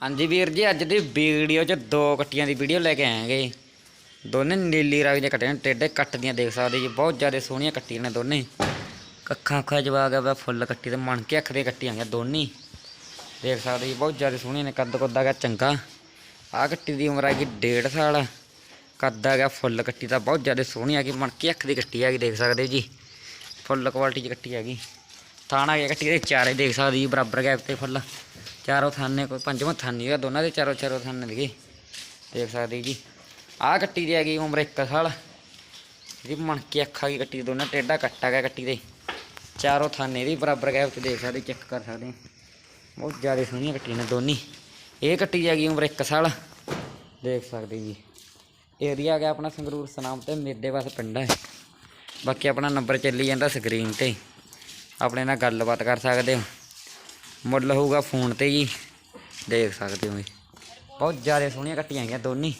ਹਾਂਜੀ ਵੀਰ ਜੀ, ਅੱਜ ਦੀ ਵੀਡੀਓ 'ਚ ਦੋ ਕੱਟੀਆਂ ਦੀ ਵੀਡੀਓ ਲੈ ਕੇ ਆਏਗੇ। ਦੋਨੇ ਨੀਲੀ ਰੰਗ ਦੀਆਂ ਕੱਟੀਆਂ ਨੇ, ਟੇਡੇ ਕੱਟ ਦੀਆਂ ਦੇਖ ਸਕਦੇ ਜੀ, ਬਹੁਤ ਜ਼ਿਆਦਾ ਸੋਹਣੀਆਂ ਕੱਟੀਆਂ ਨੇ ਦੋਨੇ। ਕੱਖਾਂ ਅੱਖਾਂ ਜਵਾ ਗਿਆ ਫੁੱਲ ਕੱਟੀ ਤੇ ਮਣ ਕੇ ਅੱਖ ਦੇ ਕੱਟੀਆਂ ਗਈਆਂ ਦੋਨੇ। ਦੇਖ ਸਕਦੇ ਜੀ, ਬਹੁਤ ਜ਼ਿਆਦਾ ਸੋਹਣੀਆਂ ਨੇ, ਕੱਦ ਕੁੱਦ ਗਿਆ ਚੰਗਾ। ਆਹ ਕੱਟੀ ਦੀ ਉਮਰ ਆ ਗਈ ਡੇਢ ਸਾਲ। ਕੱਦ ਆ ਗਿਆ ਫੁੱਲ ਕੱਟੀ ਤਾਂ ਬਹੁਤ ਜ਼ਿਆਦਾ ਸੋਹਣੀ ਹੈਗੀ ਮਣ ਕੇ ਅੱਖ ਦੀ ਕੱਟੀ ਹੈਗੀ, ਦੇਖ ਸਕਦੇ ਜੀ। ਫੁੱਲ ਕੁਆਲਿਟੀ 'ਚ ਕੱਟੀ ਹੈਗੀ। ਥਾਣਾ ਗਿਆ ਕੱਟੀ ਦੇ ਚਾਰੇ, ਦੇਖ ਸਕਦੇ ਜੀ, ਬਰਾਬਰ ਗੈਪ ਤੇ ਫੁੱਲ। ਚਾਰੋਂ ਥਾਨੇ ਕੋਈ ਪੰਜਵਾਂ ਥਾਨੀ ਹੈਗਾ ਦੋਨਾਂ ਦੇ ਚਾਰੋਂ ਚਾਰੋਂ ਥਾਨੇ ਦੇਗੇ ਦੇਖ ਸਕਦੇ ਜੀ ਆਹ ਕੱਟੀ ਦੀ ਹੈਗੀ ਉਮਰ 1 ਸਾਲ ਇਹਦੀ ਮਣ ਕੇ ਅੱਖਾਂ ਦੀ ਕੱਟੀ ਦੋਨਾਂ ਟੇਡਾ ਕੱਟਾ ਗਿਆ ਕੱਟੀ ਦੇ ਚਾਰੋਂ ਥਾਨੇ ਦੀ ਬਰਾਬਰ ਗੈਪ ਤੇ ਦੇਖ ਸਕਦੇ ਚੈੱਕ ਕਰ ਸਕਦੇ ਬਹੁਤ ਜ਼ਿਆਦਾ ਸੋਹਣੀਆਂ ਕੱਟੀਆਂ ਨੇ ਦੋਨੀ ਇਹ ਕੱਟੀ ਦੀ ਹੈਗੀ ਉਮਰ 1 ਸਾਲ ਦੇਖ ਸਕਦੇ ਜੀ ਏਰੀਆ ਗਿਆ ਆਪਣਾ ਸੰਗਰੂਰ ਸਨਾਮ ਤੇ ਮੇਦੇ ਬਸ ਪਿੰਡ ਹੈ ਬਾਕੀ ਆਪਣਾ ਨੰਬਰ ਚੱਲੀ ਜਾਂਦਾ ਸਕਰੀਨ ਤੇ ਆਪਣੇ ਨਾਲ ਗੱਲਬਾਤ ਕਰ ਸਕਦੇ ਹੋ ਮੁੱਲ ਹੋਊਗਾ ਫੋਨ ਤੇ ਜੀ, ਦੇਖ ਸਕਦੇ ਹੋ ਜੀ। ਬਹੁਤ ਜ਼ਿਆਦਾ ਸੋਹਣੀਆਂ ਕੱਟੀਆਂ ਹੈਗੀਆਂ ਦੋਨੀ।